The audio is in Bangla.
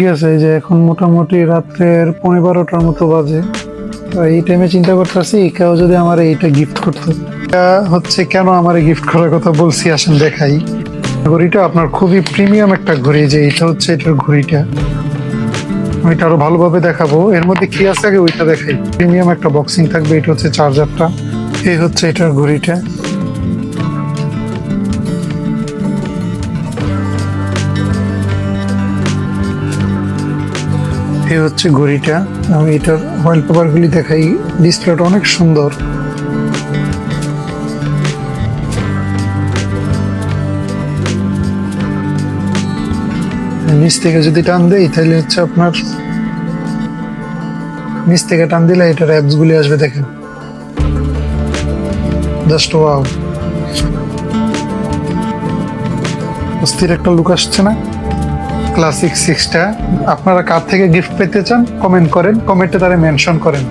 ঠিক আছে যে এখন মোটামুটি রাত্রের পনেরো বারোটার মতো বাজে। এই টাইমে চিন্তা করতেছি, কেউ যদি আমার এইটা গিফট করতো। এটা হচ্ছে কেন আমার গিফট করার কথা বলছি, আসেন দেখাই। ঘড়িটা আপনার খুবই প্রিমিয়াম একটা ঘড়ি, যে এটা হচ্ছে এটার ঘড়িটা। আমি এটা আরও ভালোভাবে দেখাবো। এর মধ্যে কি আছে আগে ওইটা দেখাই। প্রিমিয়াম একটা বক্সিং থাকবে, এটা হচ্ছে চার্জারটা এই হচ্ছে এটার ঘড়িটা। এই হচ্ছে ঘড়িটা। আমি এটার ওয়াল পেপারগুলি দেখাই। ডিসপ্লেটা অনেক সুন্দর। নিচ থেকে যদি টান দেই, তাহলে হচ্ছে আপনার নিচ থেকে টান দিলে এটার অ্যাপস গুলি আসবে, দেখেন। জাস্ট ওয়াও অস্থির একটা লুক আসছে না? ক্লাসিক সিক্সটা আপনারা কার থেকে গিফট পেতে চান কমেন্ট করেন কমেন্টে তারা মেনশন করেন।